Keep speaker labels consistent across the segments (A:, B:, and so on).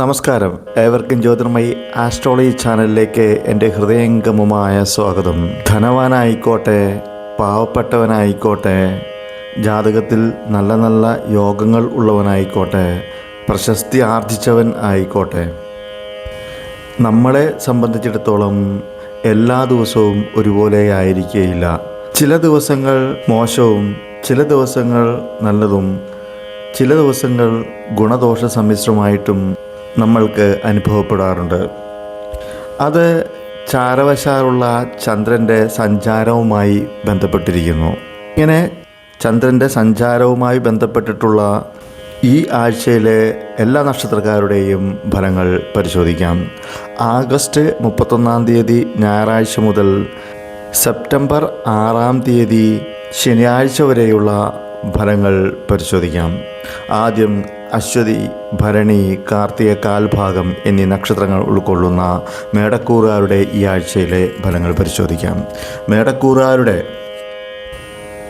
A: നമസ്കാരം. ഏവർക്കും ജ്യോതിർമയി ആസ്ട്രോളജി ചാനലിലേക്ക് എന്റെ ഹൃദയംഗമമായ സ്വാഗതം. ധനവാനായിക്കോട്ടെ പാവപ്പെട്ടവനായിക്കോട്ടെ ജാതകത്തിൽ നല്ല നല്ല യോഗങ്ങൾ ഉള്ളവനായിക്കോട്ടെ പ്രശസ്തി ആർജിച്ചവൻ ആയിക്കോട്ടെ. നമ്മളെ സംബന്ധിച്ചിടത്തോളം എല്ലാ ദിവസവും ഒരുപോലെ ആയിരിക്കുകയില്ല ചില ദിവസങ്ങൾ മോശവും ചില ദിവസങ്ങൾ നല്ലതും ചില ദിവസങ്ങൾ ഗുണദോഷ സമ്മിശ്രമായിട്ടും നമ്മൾക്ക് അനുഭവപ്പെടാറുണ്ട്. അത് ചാരവശാലുള്ള ചന്ദ്രന്റെ സഞ്ചാരവുമായി ബന്ധപ്പെട്ടിരിക്കുന്നു. ഇങ്ങനെ ചന്ദ്രന്റെ സഞ്ചാരവുമായി ബന്ധപ്പെട്ടിട്ടുള്ള ഈ ആഴ്ചയിലെ എല്ലാ നക്ഷത്രക്കാരുടെയും ഫലങ്ങൾ പരിശോധിക്കാം. ആഗസ്റ്റ് മുപ്പത്തൊന്നാം തീയതി ഞായറാഴ്ച മുതൽ സെപ്റ്റംബർ ആറാം തീയതി ശനിയാഴ്ച വരെയുള്ള ഫലങ്ങൾ പരിശോധിക്കാം. ആദ്യം അശ്വതി ഭരണി കാർത്തിക കാൽഭാഗം എന്നീ നക്ഷത്രങ്ങൾ ഉൾക്കൊള്ളുന്ന മേടക്കൂറുകാരുടെ ഈ ആഴ്ചയിലെ ഫലങ്ങൾ പരിശോധിക്കാം. മേടക്കൂറുകാരുടെ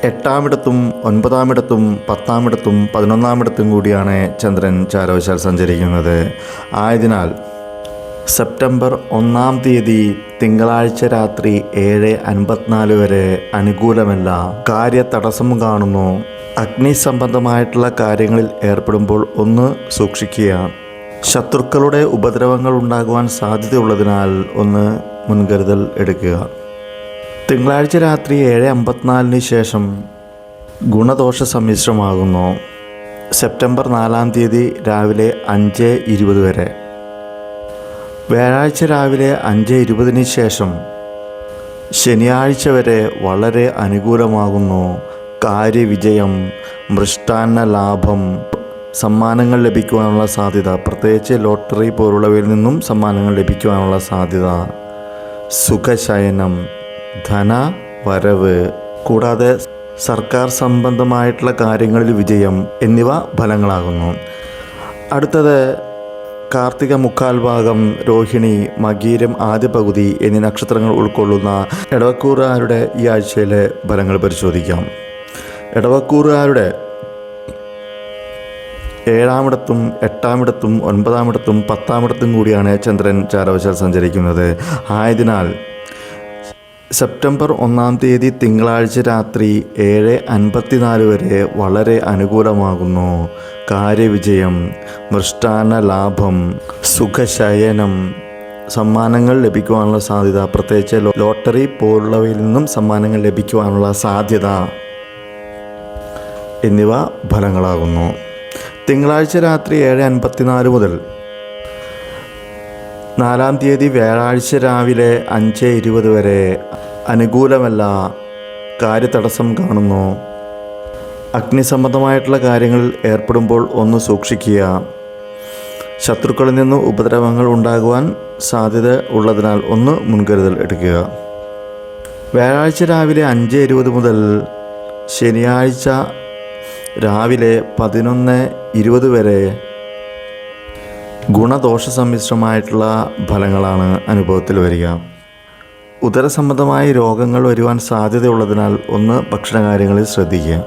A: എട്ടാമിടത്തും ഒൻപതാമിടത്തും പത്താമിടത്തും പതിനൊന്നാമിടത്തും കൂടിയാണ് ചന്ദ്രൻ ചാരവശാൽ സഞ്ചരിക്കുന്നത്. ആയതിനാൽ സെപ്റ്റംബർ ഒന്നാം തീയതി തിങ്കളാഴ്ച രാത്രി ഏഴ് അൻപത്തിനാല് വരെ അനുകൂലമല്ല. കാര്യ തടസ്സം കാണുന്നു. അഗ്നി സംബന്ധമായിട്ടുള്ള കാര്യങ്ങളിൽ ഏർപ്പെടുമ്പോൾ ഒന്ന് സൂക്ഷിക്കുക ശത്രുക്കളുടെ ഉപദ്രവങ്ങൾ ഉണ്ടാകുവാൻ സാധ്യതയുള്ളതിനാൽ ഒന്ന് മുൻകരുതൽ എടുക്കുക. തിങ്കളാഴ്ച രാത്രി ഏഴ് അമ്പത്തിനാലിന് ശേഷം ഗുണദോഷ സമ്മിശ്രമാകുന്നു. സെപ്റ്റംബർ നാലാം തീയതി രാവിലെ അഞ്ച് ഇരുപത് വരെ. വ്യാഴാഴ്ച രാവിലെ അഞ്ച് ഇരുപതിന് ശേഷം ശനിയാഴ്ച വരെ വളരെ അനുകൂലമാകുന്നു. കാര്യവിജയം മൃഷ്ടാന്ന ലാഭം സമ്മാനങ്ങൾ ലഭിക്കുവാനുള്ള സാധ്യത പ്രത്യേകിച്ച് ലോട്ടറി പോലുള്ളവയിൽ നിന്നും സമ്മാനങ്ങൾ ലഭിക്കുവാനുള്ള സാധ്യത സുഖശയനം ധന വരവ് കൂടാതെ സർക്കാർ സംബന്ധമായിട്ടുള്ള കാര്യങ്ങളിൽ വിജയം എന്നിവ ഫലങ്ങളാകുന്നു. അടുത്തത് കാർത്തിക മുക്കാൽ ഭാഗം രോഹിണി മകീരം ആദ്യ പകുതി എന്നീ നക്ഷത്രങ്ങൾ ഉൾക്കൊള്ളുന്ന ഇടവക്കൂറുകാരുടെ ഈ ആഴ്ചയിലെ ഫലങ്ങൾ പരിശോധിക്കാം. ഇടവക്കൂറുകാരുടെ ഏഴാമിടത്തും എട്ടാമിടത്തും ഒൻപതാമിടത്തും പത്താമിടത്തും കൂടിയാണ് ചന്ദ്രൻ ചാരവശാൽ സഞ്ചരിക്കുന്നത്. ആയതിനാൽ സെപ്റ്റംബർ ഒന്നാം തീയതി തിങ്കളാഴ്ച രാത്രി ഏഴ് അൻപത്തിനാല് വരെ വളരെ അനുകൂലമാകുന്നു. കാര്യവിജയം മൃഷ്ടാന ലാഭം സുഖശയനം സമ്മാനങ്ങൾ ലഭിക്കുവാനുള്ള സാധ്യത പ്രത്യേകിച്ച് ലോട്ടറി പോലുള്ളവയിൽ നിന്നും സമ്മാനങ്ങൾ ലഭിക്കുവാനുള്ള സാധ്യത എന്നിവ ഫലങ്ങളാകുന്നു. തിങ്കളാഴ്ച രാത്രി ഏഴ് അൻപത്തിനാല് മുതൽ നാലാം തീയതി വ്യാഴാഴ്ച രാവിലെ അഞ്ച് ഇരുപത് വരെ അനുകൂലമല്ല കാര്യതടസ്സം കാണുന്നു. അഗ്നിസംബന്ധമായിട്ടുള്ള കാര്യങ്ങളിൽ ഏർപ്പെടുമ്പോൾ ഒന്ന് സൂക്ഷിക്കുക. ശത്രുക്കളിൽ നിന്ന് ഉപദ്രവങ്ങൾ ഉണ്ടാകുവാൻ സാധ്യത ഉള്ളതിനാൽ ഒന്ന് മുൻകരുതൽ എടുക്കുക. വ്യാഴാഴ്ച രാവിലെ അഞ്ച് ഇരുപത് മുതൽ ശനിയാഴ്ച രാവിലെ പതിനൊന്ന് ഇരുപത് വരെ ഗുണദോഷ സമ്മിശ്രമായിട്ടുള്ള ഫലങ്ങളാണ് അനുഭവത്തിൽ വരിക. ഉദരസംബന്ധമായ രോഗങ്ങൾ വരുവാൻ സാധ്യതയുള്ളതിനാൽ ഒന്ന് ഭക്ഷണകാര്യങ്ങളിൽ ശ്രദ്ധിക്കുക.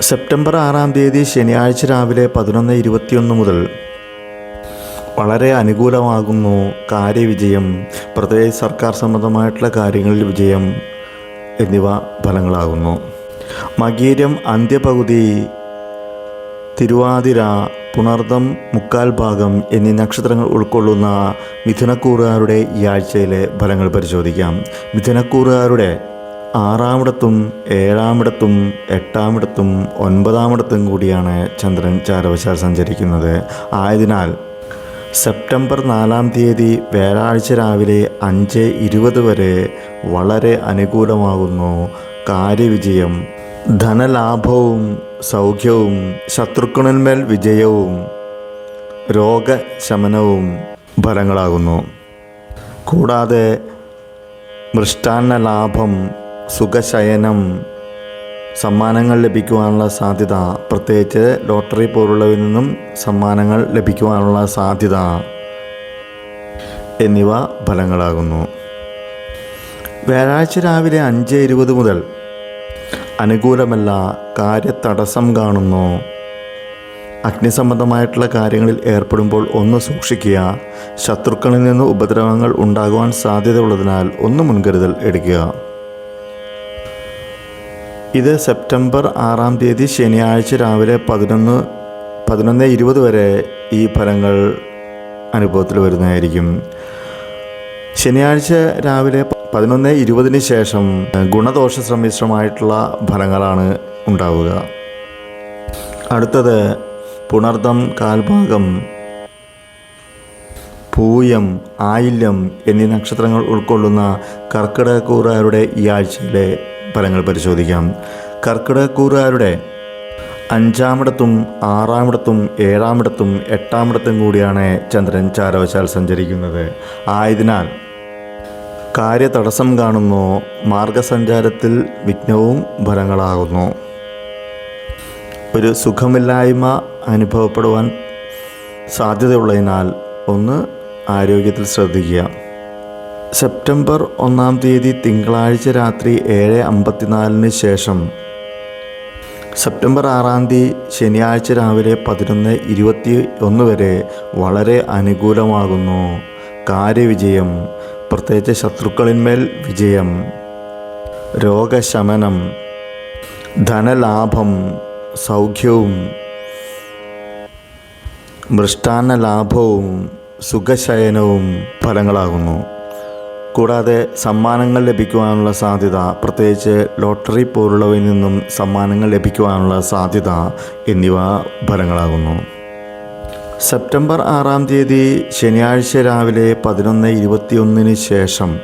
A: സെപ്റ്റംബർ ആറാം തീയതി ശനിയാഴ്ച രാവിലെ പതിനൊന്ന് ഇരുപത്തിയൊന്ന് മുതൽ. വളരെ അനുകൂലമാകുന്നു കാര്യവിജയം പ്രത്യേകിച്ച് സർക്കാർ സംബന്ധമായിട്ടുള്ള കാര്യങ്ങളിൽ വിജയം എന്നിവ ഫലങ്ങളാകുന്നു. മകീരം അന്ത്യപകുതി തിരുവാതിര പുണർദം മുക്കാൽ ഭാഗം എന്നീ നക്ഷത്രങ്ങൾ ഉൾക്കൊള്ളുന്ന മിഥുനക്കൂറുകാരുടെ ഈ ആഴ്ചയിലെ ഫലങ്ങൾ പരിശോധിക്കാം. മിഥുനക്കൂറുകാരുടെ ആറാമിടത്തും ഏഴാമിടത്തും എട്ടാമിടത്തും ഒൻപതാമിടത്തും കൂടിയാണ് ചന്ദ്രൻ ചാരവശാൽ സഞ്ചരിക്കുന്നത്. ആയതിനാൽ സെപ്റ്റംബർ നാലാം തീയതി വ്യാഴാഴ്ച രാവിലെ അഞ്ച് ഇരുപത് വരെ വളരെ അനുകൂലമാകുന്നു. കാര്യവിജയം ധനലാഭവും സൗഖ്യവും ശത്രുക്കളിന്മേൽ വിജയവും രോഗശമനവും ഫലങ്ങളാകുന്നു. കൂടാതെ മൃഷ്ടാന്ന ലാഭം സുഖശയനം സമ്മാനങ്ങൾ ലഭിക്കുവാനുള്ള സാധ്യത പ്രത്യേകിച്ച് ലോട്ടറി പോലുള്ളവയിൽ നിന്നും സമ്മാനങ്ങൾ ലഭിക്കുവാനുള്ള സാധ്യത എന്നിവ ഫലങ്ങളാകുന്നു. വ്യാഴാഴ്ച രാവിലെ അഞ്ച് ഇരുപത് മുതൽ അനുകൂലമല്ല കാര്യതടസ്സം കാണുന്നു. അഗ്നിസംബന്ധമായിട്ടുള്ള കാര്യങ്ങളിൽ ഏർപ്പെടുമ്പോൾ ഒന്ന് സൂക്ഷിക്കുക. ശത്രുക്കളിൽ നിന്ന് ഉപദ്രവങ്ങൾ ഉണ്ടാകുവാൻ സാധ്യതയുള്ളതിനാൽ ഒന്ന് മുൻകരുതൽ എടുക്കുക. ഇത് സെപ്റ്റംബർ ആറാം തീയതി ശനിയാഴ്ച രാവിലെ പതിനൊന്ന് പതിനൊന്ന് ഇരുപത് വരെ ഈ ഫലങ്ങൾ അനുഭവത്തിൽ വരുന്നതായിരിക്കും. ശനിയാഴ്ച രാവിലെ പതിനൊന്ന് ഇരുപതിന് ശേഷം ഗുണദോഷ സമ്മിശ്രമായിട്ടുള്ള ഫലങ്ങളാണ് ഉണ്ടാവുക. അടുത്തത് പുണർദം കാൽഭാഗം പൂയം ആയില്യം എന്നീ നക്ഷത്രങ്ങൾ ഉൾക്കൊള്ളുന്ന കർക്കിടകക്കൂറുകാരുടെ ഈ ആഴ്ചയിലെ ഫലങ്ങൾ പരിശോധിക്കാം. കർക്കിടകക്കൂറുകാരുടെ അഞ്ചാമിടത്തും ആറാമിടത്തും ഏഴാമിടത്തും എട്ടാമിടത്തും കൂടിയാണ് ചന്ദ്രൻ ചാരവശാൽ സഞ്ചരിക്കുന്നത്. ആയതിനാൽ കാര്യതടസ്സം കാണുന്നു. മാർഗസഞ്ചാരത്തിൽ വിഘ്നവും ഫലങ്ങളാകുന്നു. ഒരു സുഖമില്ലായ്മ അനുഭവപ്പെടുവാൻ സാധ്യതയുള്ളതിനാൽ ഒന്ന് ആരോഗ്യത്തിൽ ശ്രദ്ധിക്കുക. സെപ്റ്റംബർ ഒന്നാം തീയതി തിങ്കളാഴ്ച രാത്രി ഏഴ് അമ്പത്തിനാലിന് ശേഷം സെപ്റ്റംബർ ആറാം തീയതി ശനിയാഴ്ച രാവിലെ പതിനൊന്ന് ഇരുപത്തി ഒന്ന് വരെ വളരെ അനുകൂലമാകുന്നു. കാര്യവിജയം പ്രത്യേകിച്ച് ശത്രുക്കളിന്മേൽ വിജയം രോഗശമനം ധനലാഭം സൗഖ്യവും മൃഷ്ടാന്ന ലാഭവും സുഖശയനവും ഫലങ്ങളാകുന്നു. കൂടാതെ സമ്മാനങ്ങൾ ലഭിക്കുവാനുള്ള സാധ്യത പ്രത്യേകിച്ച് ലോട്ടറി പോലുള്ളവയിൽ നിന്നും സമ്മാനങ്ങൾ ലഭിക്കുവാനുള്ള സാധ്യത എന്നിവ ഫലങ്ങളാകുന്നു. സെപ്റ്റംബർ ആറാം തീയതി ശനിയാഴ്ച രാവിലെ പതിനൊന്ന് ഇരുപത്തിയൊന്നിന് ശേഷം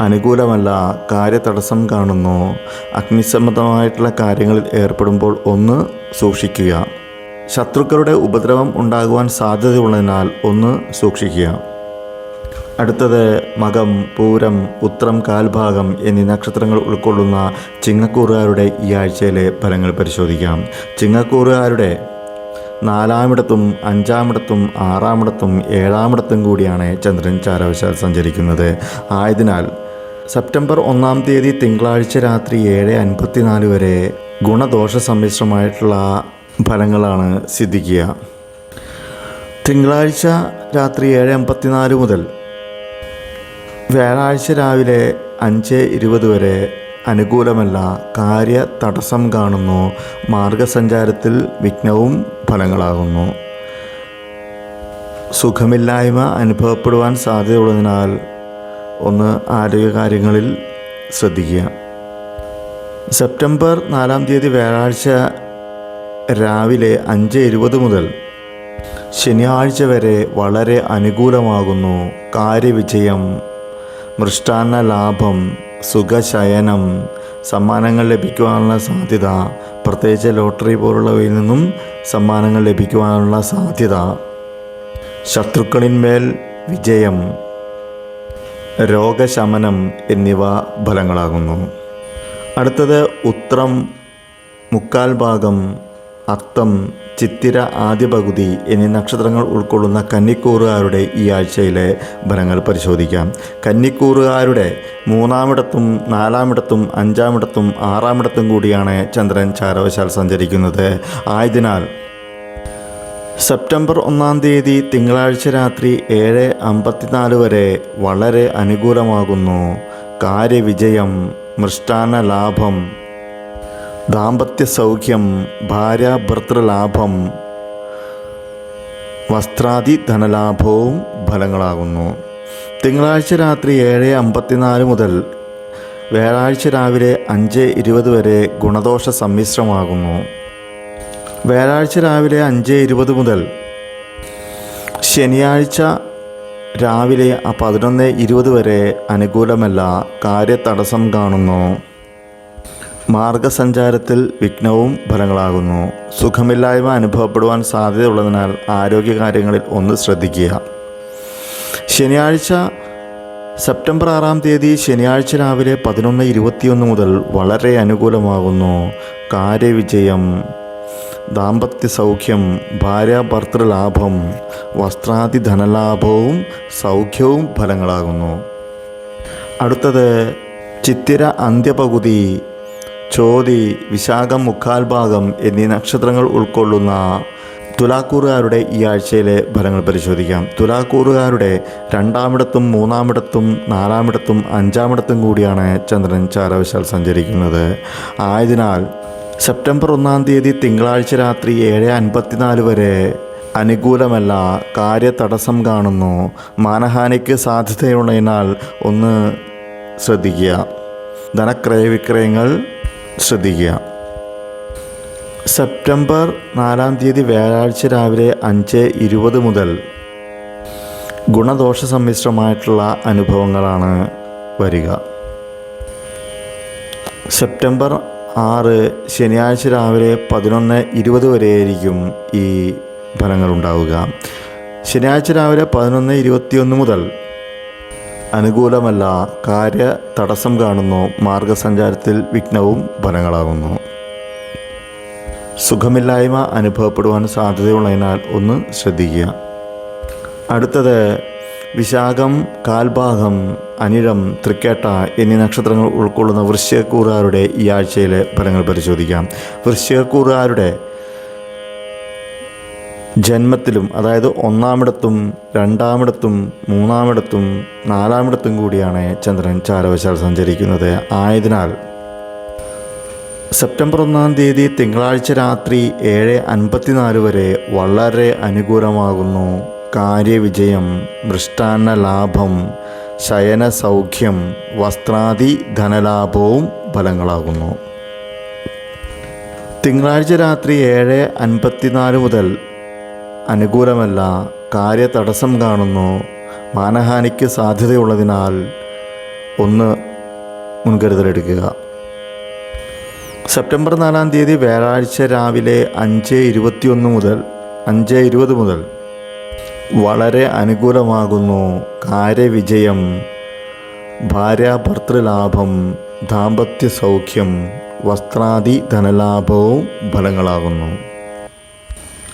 A: അനുകൂലമല്ല കാര്യതടസ്സം കാണുന്നു. അഗ്നിസംബന്ധമായിട്ടുള്ള കാര്യങ്ങളിൽ ഏർപ്പെടുമ്പോൾ ഒന്ന് സൂക്ഷിക്കുക. ശത്രുക്കളുടെ ഉപദ്രവം ഉണ്ടാകുവാൻ സാധ്യതയുള്ളതിനാൽ ഒന്ന് സൂക്ഷിക്കുക. അടുത്തത് മകം പൂരം ഉത്രം കാൽഭാഗം എന്നീ നക്ഷത്രങ്ങൾ ഉൾക്കൊള്ളുന്ന ചിങ്ങക്കൂറുകാരുടെ ഈ ആഴ്ചയിലെ ഫലങ്ങൾ പരിശോധിക്കാം. ചിങ്ങക്കൂറുകാരുടെ നാലാമിടത്തും അഞ്ചാമിടത്തും ആറാമിടത്തും ഏഴാമിടത്തും കൂടിയാണ് ചന്ദ്രൻ ചാരവശാൽ സഞ്ചരിക്കുന്നത്. ആയതിനാൽ സെപ്റ്റംബർ ഒന്നാം തീയതി തിങ്കളാഴ്ച രാത്രി ഏഴ് അൻപത്തിനാല് വരെ ഗുണദോഷ സമ്മിശ്രമായിട്ടുള്ള ഫലങ്ങളാണ് സിദ്ധിക്കുക. തിങ്കളാഴ്ച രാത്രി ഏഴ് അമ്പത്തിനാല് മുതൽ വ്യാഴാഴ്ച രാവിലെ അഞ്ച് ഇരുപത് വരെ അനുകൂലമല്ല. കാര്യ തടസ്സം കാണുന്നു. മാർഗസഞ്ചാരത്തിൽ വിഘ്നവും ഫലങ്ങളാകുന്നു. സുഖമില്ലായ്മ അനുഭവപ്പെടുവാൻ സാധ്യതയുള്ളതിനാൽ ഒന്ന് ആരോഗ്യകാര്യങ്ങളിൽ ശ്രദ്ധിക്കുക. സെപ്റ്റംബർ നാലാം തീയതി വ്യാഴാഴ്ച രാവിലെ അഞ്ച് ഇരുപത് മുതൽ ശനിയാഴ്ച വരെ വളരെ അനുകൂലമാകുന്നു. കാര്യവിജയം മൃഷ്ടാന്ന ലാഭം സുഖശയനം സമ്മാനങ്ങൾ ലഭിക്കുവാനുള്ള സാധ്യത പ്രത്യേകിച്ച് ലോട്ടറി പോലുള്ളവയിൽ നിന്നും സമ്മാനങ്ങൾ ലഭിക്കുവാനുള്ള സാധ്യത. ശത്രുക്കളിന്മേൽ വിജയം രോഗശമനം എന്നിവ ഫലങ്ങളാകുന്നു. അടുത്തത് ഉത്രം മുക്കാൽ ഭാഗം അത്തം ചിത്തിര ആദ്യ പകുതി എന്നീ നക്ഷത്രങ്ങൾ ഉൾക്കൊള്ളുന്ന കന്നിക്കൂറുകാരുടെ ഈ ആഴ്ചയിലെ ഫലങ്ങൾ പരിശോധിക്കാം. കന്നിക്കൂറുകാരുടെ മൂന്നാമിടത്തും നാലാമിടത്തും അഞ്ചാമിടത്തും ആറാമിടത്തും കൂടിയാണ് ചന്ദ്രൻ ചാരവശാൽ സഞ്ചരിക്കുന്നത്. ആയതിനാൽ സെപ്റ്റംബർ ഒന്നാം തീയതി തിങ്കളാഴ്ച രാത്രി ഏഴ് അമ്പത്തിനാല് വരെ വളരെ അനുകൂലമാകുന്നു. കാര്യവിജയം മൃഷ്ടാന ലാഭം ദാമ്പത്യ സൗഖ്യം ഭാര്യാഭർത്തൃലാഭം വസ്ത്രാദി ധനലാഭവും ഫലങ്ങളാകുന്നു. തിങ്കളാഴ്ച രാത്രി ഏഴ് അമ്പത്തിനാല് മുതൽ വ്യാഴാഴ്ച രാവിലെ അഞ്ച് ഇരുപത് വരെ ഗുണദോഷ സമ്മിശ്രമാകുന്നു. വ്യാഴാഴ്ച രാവിലെ അഞ്ച് ഇരുപത് മുതൽ ശനിയാഴ്ച രാവിലെ പതിനൊന്ന് ഇരുപത് വരെ അനുകൂലമല്ല കാര്യതടസ്സം കാണുന്നു. മാർഗസഞ്ചാരത്തിൽ വിഘ്നവും ഫലങ്ങളാകുന്നു. സുഖമില്ലായ്മ അനുഭവപ്പെടുവാൻ സാധ്യതയുള്ളതിനാൽ ആരോഗ്യകാര്യങ്ങളിൽ ഒന്ന് ശ്രദ്ധിക്കുക. ശനിയാഴ്ച സെപ്റ്റംബർ ആറാം തീയതി ശനിയാഴ്ച രാവിലെ പതിനൊന്ന് ഇരുപത്തിയൊന്ന് മുതൽ വളരെ അനുകൂലമാകുന്നു. കാര്യവിജയം ദാമ്പത്യ സൗഖ്യം ഭാര്യ ഭാര്യാഭർത്തൃലാഭം വസ്ത്രാദി ധനലാഭവും സൗഖ്യവും ഫലങ്ങളാകുന്നു. അടുത്തത് ചിത്തിര അന്ത്യപകുതി ചോതി വിശാഖം മുക്കാൽ ഭാഗം എന്നീ നക്ഷത്രങ്ങൾ ഉൾക്കൊള്ളുന്ന തുലാക്കൂറുകാരുടെ ഈ ആഴ്ചയിലെ ഫലങ്ങൾ പരിശോധിക്കാം. തുലാക്കൂറുകാരുടെ രണ്ടാമിടത്തും മൂന്നാമിടത്തും നാലാമിടത്തും അഞ്ചാമിടത്തും കൂടിയാണ് ചന്ദ്രൻ ചാരവശാൽ സഞ്ചരിക്കുന്നത്. ആയതിനാൽ സെപ്റ്റംബർ ഒന്നാം തീയതി തിങ്കളാഴ്ച രാത്രി ഏഴ് അൻപത്തിനാല് വരെ അനുകൂലമല്ല കാര്യതടസ്സം കാണുന്നു. മാനഹാനിക്ക് സാധ്യതയുള്ളതിനാൽ ഒന്ന് ശ്രദ്ധിക്കുക. ധനക്രയ വിക്രയങ്ങൾ ശ്രദ്ധിക്കുക. സെപ്റ്റംബർ നാലാം തീയതി വ്യാഴാഴ്ച രാവിലെ അഞ്ച് ഇരുപത് മുതൽ ഗുണദോഷ സമ്മിശ്രമായിട്ടുള്ള അനുഭവങ്ങളാണ് വരിക. സെപ്റ്റംബർ ആറ് ശനിയാഴ്ച രാവിലെ പതിനൊന്ന് ഇരുപത് വരെയായിരിക്കും ഈ ഫലങ്ങളുണ്ടാവുക ശനിയാഴ്ച രാവിലെ പതിനൊന്ന് ഇരുപത്തിയൊന്ന് മുതൽ അനുകൂലമല്ല. കാര്യ തടസ്സം കാണുന്നു. മാർഗസഞ്ചാരത്തിൽ വിഘ്നവും ഫലങ്ങളാകുന്നു. സുഖമില്ലായ്മ അനുഭവപ്പെടുവാൻ സാധ്യതയുള്ളതിനാൽ ഒന്ന് ശ്രദ്ധിക്കുക. അടുത്തത് വിശാഖം കാൽഭാഗം അനിഴം തൃക്കേട്ട എന്നീ നക്ഷത്രങ്ങൾ ഉൾക്കൊള്ളുന്ന വൃശ്ചികക്കൂറുകാരുടെ ഈ ആഴ്ചയിലെ ഫലങ്ങൾ പരിശോധിക്കാം. വൃശ്ചികക്കൂറുകാരുടെ ജന്മത്തിലും അതായത് ഒന്നാമിടത്തും രണ്ടാമിടത്തും മൂന്നാമിടത്തും നാലാമിടത്തും കൂടിയാണ് ചന്ദ്രൻ ചാരവശാൽ സഞ്ചരിക്കുന്നത്. ആയതിനാൽ സെപ്റ്റംബർ ഒന്നാം തീയതി തിങ്കളാഴ്ച രാത്രി ഏഴ് അൻപത്തിനാല് വരെ വളരെ അനുകൂലമാകുന്നു. കാര്യവിജയം മൃഷ്ടാന്ന ലാഭം ശയന സൗഖ്യം വസ്ത്രാദി ധനലാഭവും ഫലങ്ങളാകുന്നു. തിങ്കളാഴ്ച രാത്രി ഏഴ് അൻപത്തിനാല് മുതൽ അനുകൂലമല്ല കാര്യതടസ്സം കാണുന്നു മാനഹാനിക്ക് സാധ്യതയുള്ളതിനാൽ ഒന്ന് മുൻകരുതലെടുക്കുക. സെപ്റ്റംബർ നാലാം തീയതി വ്യാഴാഴ്ച രാവിലെ അഞ്ച് ഇരുപത്തിയൊന്ന് മുതൽ അഞ്ച് ഇരുപത് മുതൽ വളരെ അനുകൂലമാകുന്നു കാര്യവിജയം ഭാര്യ ഭർത്തൃലാഭം ദാമ്പത്യ സൗഖ്യം വസ്ത്രാദി ധനലാഭവും ഫലങ്ങളാകുന്നു.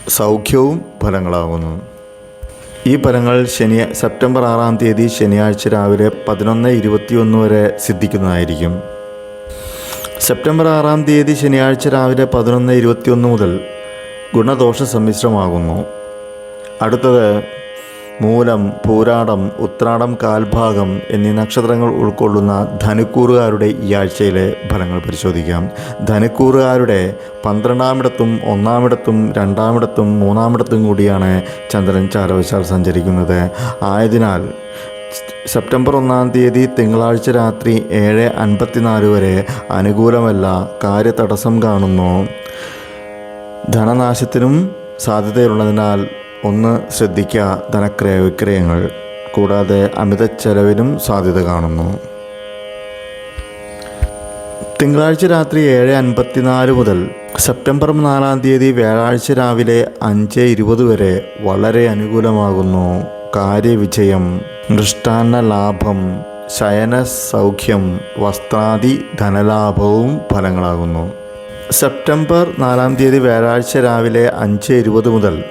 A: സൗഖ്യവും ഫലങ്ങളാകുന്നു. ഈ ഫലങ്ങൾ ശനി സെപ്റ്റംബർ ആറാം തീയതി ശനിയാഴ്ച രാവിലെ പതിനൊന്ന് ഇരുപത്തിയൊന്ന് വരെ സിദ്ധിക്കുന്നതായിരിക്കും. സെപ്റ്റംബർ ആറാം തീയതി ശനിയാഴ്ച രാവിലെ പതിനൊന്ന് ഇരുപത്തിയൊന്ന് മുതൽ ഗുണദോഷ സമ്മിശ്രമാകുന്നു. അടുത്തത് മൂലം പൂരാടം ഉത്രാടം കാൽഭാഗം എന്നീ നക്ഷത്രങ്ങൾ ഉൾക്കൊള്ളുന്ന ധനുക്കൂറുകാരുടെ ഈ ആഴ്ചയിലെ ഫലങ്ങൾ പരിശോധിക്കാം. ധനുക്കൂറുകാരുടെ പന്ത്രണ്ടാമിടത്തും ഒന്നാമിടത്തും രണ്ടാമിടത്തും മൂന്നാമിടത്തും കൂടിയാണ് ചന്ദ്രൻ ചാരവശാൽ സഞ്ചരിക്കുന്നത്. ആയതിനാൽ സെപ്റ്റംബർ ഒന്നാം തീയതി തിങ്കളാഴ്ച രാത്രി ഏഴ് അൻപത്തിനാല് വരെ അനുകൂലമല്ല കാര്യതടസ്സം കാണുന്നു. ധനനാശത്തിനും സാധ്യതയുള്ളതിനാൽ ഒന്ന് ശ്രദ്ധിക്കുക ധനക്രയ വിക്രയങ്ങൾ കൂടാതെ അമിത ചെലവിനും സാധ്യത കാണുന്നു. തിങ്കളാഴ്ച രാത്രി ഏഴ് അൻപത്തിനാല് മുതൽ സെപ്റ്റംബർ നാലാം തീയതി വ്യാഴാഴ്ച രാവിലെ അഞ്ച് ഇരുപത് വരെ വളരെ അനുകൂലമാകുന്നു. കാര്യവിജയം ദൃഷ്ടാന്ന ലാഭം ശയന സൗഖ്യം വസ്ത്രാദി ധനലാഭവും ഫലങ്ങളാകുന്നു. സെപ്റ്റംബർ നാലാം തീയതി വ്യാഴാഴ്ച രാവിലെ അഞ്ച് ഇരുപത് മുതൽ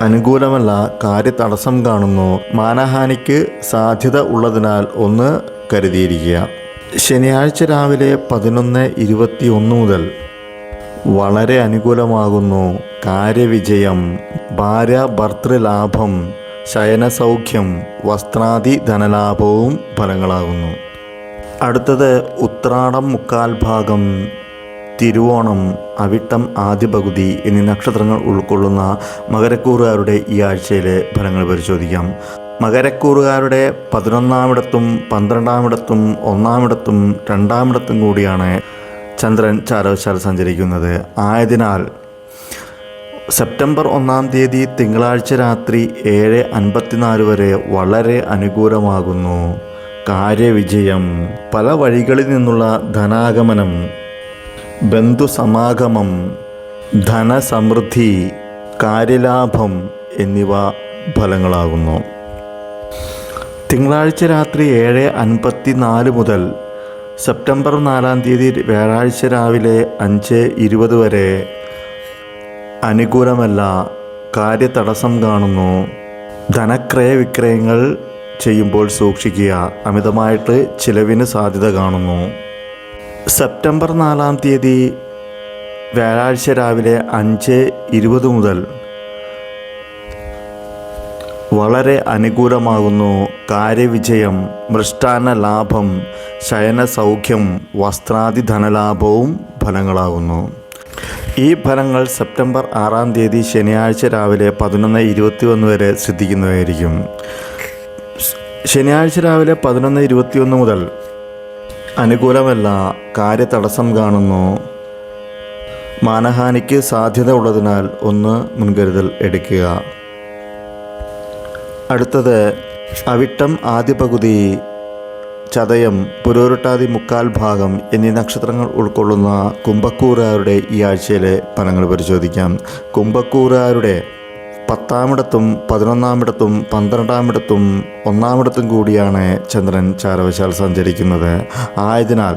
A: അനുകൂലമല്ല കാര്യതടസ്സം കാണുന്നു. മാനഹാനിക്ക് സാധ്യത ഉള്ളതിനാൽ ഒന്ന് കരുതിയിരിക്കുക. ശനിയാഴ്ച രാവിലെ പതിനൊന്ന് ഇരുപത്തി ഒന്ന് മുതൽ. വളരെ അനുകൂലമാകുന്നു. കാര്യവിജയം ഭാര്യ ഭർത്തൃലാഭം ശയനസൗഖ്യം വസ്ത്രാദി ധനലാഭവും ഫലങ്ങളാകുന്നു. അടുത്തത് ഉത്രാടം മുക്കാൽ ഭാഗം. തിരുവോണം അവിട്ടം ആദ്യ പകുതി എന്നീ നക്ഷത്രങ്ങൾ ഉൾക്കൊള്ളുന്ന മകരക്കൂറുകാരുടെ ഈ ആഴ്ചയിലെ ഫലങ്ങൾ പരിശോധിക്കാം. മകരക്കൂറുകാരുടെ പതിനൊന്നാമിടത്തും പന്ത്രണ്ടാമിടത്തും ഒന്നാമിടത്തും രണ്ടാമിടത്തും കൂടിയാണ് ചന്ദ്രൻ ചാരവശാൽ സഞ്ചരിക്കുന്നത്. ആയതിനാൽ സെപ്റ്റംബർ ഒന്നാം തീയതി തിങ്കളാഴ്ച രാത്രി ഏഴ് അൻപത്തിനാല് വരെ വളരെ അനുകൂലമാകുന്നു. കാര്യവിജയം. പല വഴികളിൽ നിന്നുള്ള ധനാഗമനം. ബന്ധുസമാഗമം ധനസമൃദ്ധി കാര്യലാഭം എന്നിവ ഫലങ്ങളാകുന്നു. തിങ്കളാഴ്ച രാത്രി ഏഴ് അൻപത്തി നാല് മുതൽ സെപ്റ്റംബർ നാലാം തീയതി വ്യാഴാഴ്ച രാവിലെ അഞ്ച് ഇരുപത് വരെ അനുകൂലമല്ല കാര്യതടസ്സം കാണുന്നു. ധനക്രയ വിക്രയങ്ങൾ ചെയ്യുമ്പോൾ സൂക്ഷിക്കുക. അമിതമായിട്ട് ചിലവിന് സാധ്യത കാണുന്നു. സെപ്റ്റംബർ നാലാം തീയതി വ്യാഴാഴ്ച രാവിലെ അഞ്ച് ഇരുപത് മുതൽ വളരെ അനുകൂലമാകുന്നു കാര്യവിജയം മൃഷ്ടാന ലാഭം ശയന സൗഖ്യം വസ്ത്രാദി ധനലാഭവും ഫലങ്ങളാകുന്നു. ഈ ഫലങ്ങൾ സെപ്റ്റംബർ ആറാം തീയതി ശനിയാഴ്ച രാവിലെ പതിനൊന്ന് ഇരുപത്തിയൊന്ന് വരെ സിദ്ധിക്കുന്നതായിരിക്കും. ശനിയാഴ്ച രാവിലെ പതിനൊന്ന് ഇരുപത്തിയൊന്ന് മുതൽ അനുകൂലമല്ല. കാര്യതടസ്സം കാണുന്നു. മാനഹാനിക്ക് സാധ്യത ഉള്ളതിനാൽ ഒന്ന് മുൻകരുതൽ എടുക്കുക. അടുത്തത് അവിട്ടം ആദ്യ പകുതി ചതയം പുരോരുട്ടാതി മുക്കാൽ ഭാഗം എന്നീ നക്ഷത്രങ്ങൾ ഉൾക്കൊള്ളുന്ന കുംഭക്കൂറുകാരുടെ ഈ ആഴ്ചയിലെ ഫലങ്ങൾ പരിശോധിക്കാം. കുംഭക്കൂറുകാരുടെ പത്താമിടത്തും പതിനൊന്നാമിടത്തും പന്ത്രണ്ടാമിടത്തും ഒന്നാമിടത്തും കൂടിയാണ് ചന്ദ്രൻ ചാരവശാൽ സഞ്ചരിക്കുന്നത്. ആയതിനാൽ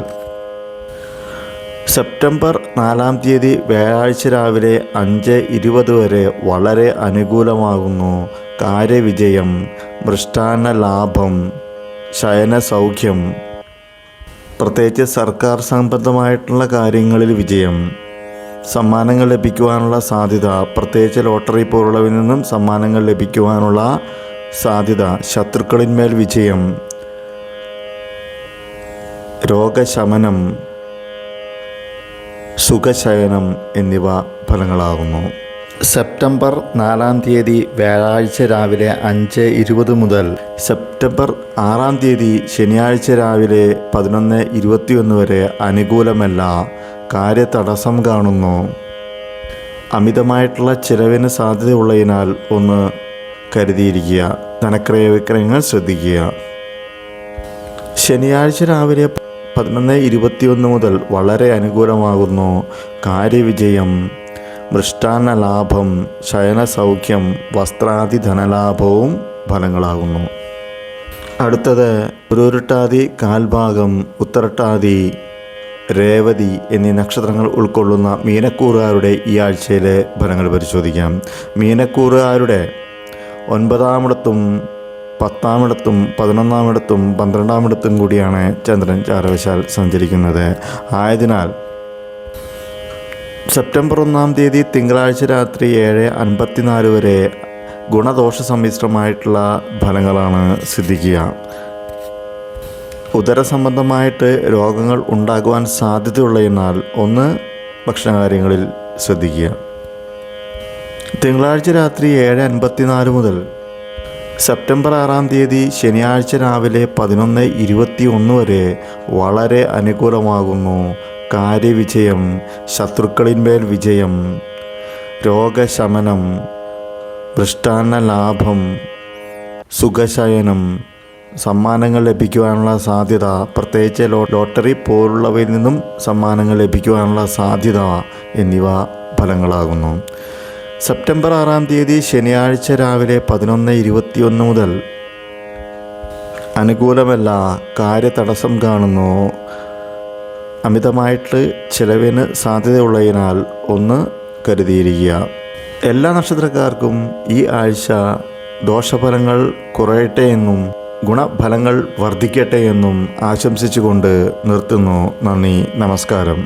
A: സെപ്റ്റംബർ നാലാം തീയതി വ്യാഴാഴ്ച രാവിലെ അഞ്ച് ഇരുപത് വരെ വളരെ അനുകൂലമാകുന്നു. കാര്യവിജയം മൃഷ്ടാന്ന ലാഭം ശയന സൗഖ്യം. പ്രത്യേകിച്ച് സർക്കാർ സംബന്ധമായിട്ടുള്ള കാര്യങ്ങളിൽ വിജയം. സമ്മാനങ്ങൾ ലഭിക്കുവാനുള്ള സാധ്യത പ്രത്യേകിച്ച് ലോട്ടറി പോലുള്ളവയിൽ നിന്നും സമ്മാനങ്ങൾ ലഭിക്കുവാനുള്ള സാധ്യത ശത്രുക്കളിന്മേൽ വിജയം. രോഗശമനം സുഖശയനം എന്നിവ ഫലങ്ങളാകുന്നു. സെപ്റ്റംബർ നാലാം തീയതി വ്യാഴാഴ്ച രാവിലെ അഞ്ച് ഇരുപത് മുതൽ സെപ്റ്റംബർ ആറാം തീയതി ശനിയാഴ്ച രാവിലെ പതിനൊന്ന് ഇരുപത്തിയൊന്ന് വരെ അനുകൂലമല്ല. കാര്യതടസ്സം കാണുന്നു. അമിതമായിട്ടുള്ള ചിലവിന് സാധ്യതയുള്ളതിനാൽ ഒന്ന് കരുതിയിരിക്കുക. ധനക്രയ വിക്രയങ്ങൾ ശ്രദ്ധിക്കുക. ശനിയാഴ്ച രാവിലെ പതിനൊന്ന് ഇരുപത്തിയൊന്ന് മുതൽ വളരെ അനുകൂലമാകുന്നു. കാര്യവിജയം മൃഷ്ടാന്ന ലാഭം ശയന സൗഖ്യം വസ്ത്രാദി ധനലാഭവും ഫലങ്ങളാകുന്നു. അടുത്തത് ഉരുട്ടാതി കാൽഭാഗം ഉത്തരട്ടാതി രേവതി എന്നീ നക്ഷത്രങ്ങൾ ഉൾക്കൊള്ളുന്ന മീനക്കൂറുകാരുടെ ഈ ആഴ്ചയിലെ ഫലങ്ങൾ പരിശോധിക്കാം. മീനക്കൂറുകാരുടെ ഒൻപതാമിടത്തും പത്താമിടത്തും പതിനൊന്നാമിടത്തും പന്ത്രണ്ടാമിടത്തും കൂടിയാണ് ചന്ദ്രൻ ചാരവശാൽ സഞ്ചരിക്കുന്നത്. ആയതിനാൽ സെപ്റ്റംബർ ഒന്നാം തീയതി തിങ്കളാഴ്ച രാത്രി ഏഴ് അൻപത്തിനാല് വരെ ഗുണദോഷ സമ്മിശ്രമായിട്ടുള്ള ഫലങ്ങളാണ് സിദ്ധിക്കുക. ഉദര സംബന്ധമായിട്ട് രോഗങ്ങൾ ഉണ്ടാകുവാൻ സാധ്യതയുള്ളതിനാൽ ഒന്ന് ഭക്ഷണകാര്യങ്ങളിൽ ശ്രദ്ധിക്കുക. തിങ്കളാഴ്ച രാത്രി ഏഴ് അൻപത്തിനാല് മുതൽ സെപ്റ്റംബർ ആറാം തീയതി ശനിയാഴ്ച രാവിലെ പതിനൊന്ന് ഇരുപത്തി ഒന്ന് വരെ വളരെ അനുകൂലമാകുന്നു. കാര്യവിജയം ശത്രുക്കളിന്മേൽ വിജയം രോഗശമനം ദൃഷ്ടാന്ന ലാഭം സുഖശയനം സമ്മാനങ്ങൾ ലഭിക്കുവാനുള്ള സാധ്യത പ്രത്യേകിച്ച് ലോട്ടറി പോലുള്ളവയിൽ നിന്നും സമ്മാനങ്ങൾ ലഭിക്കുവാനുള്ള സാധ്യത എന്നിവ ഫലങ്ങളാകുന്നു. സെപ്റ്റംബർ ആറാം തീയതി ശനിയാഴ്ച രാവിലെ പതിനൊന്ന് ഇരുപത്തിയൊന്ന് മുതൽ അനുകൂലമല്ല കാര്യതടസ്സം കാണുന്നു. അമിതമായിട്ട് ചിലവിന് സാധ്യതയുള്ളതിനാൽ ഒന്ന് കരുതിയിരിക്കുക. എല്ലാ നക്ഷത്രക്കാർക്കും ഈ ആഴ്ച ദോഷഫലങ്ങൾ കുറയട്ടെ എന്നും ഗുണഫലങ്ങൾ വർദ്ധിക്കട്ടെ എന്നും ആശംസിച്ചുകൊണ്ട് നിർത്തുന്നു നന്ദി നമസ്കാരം.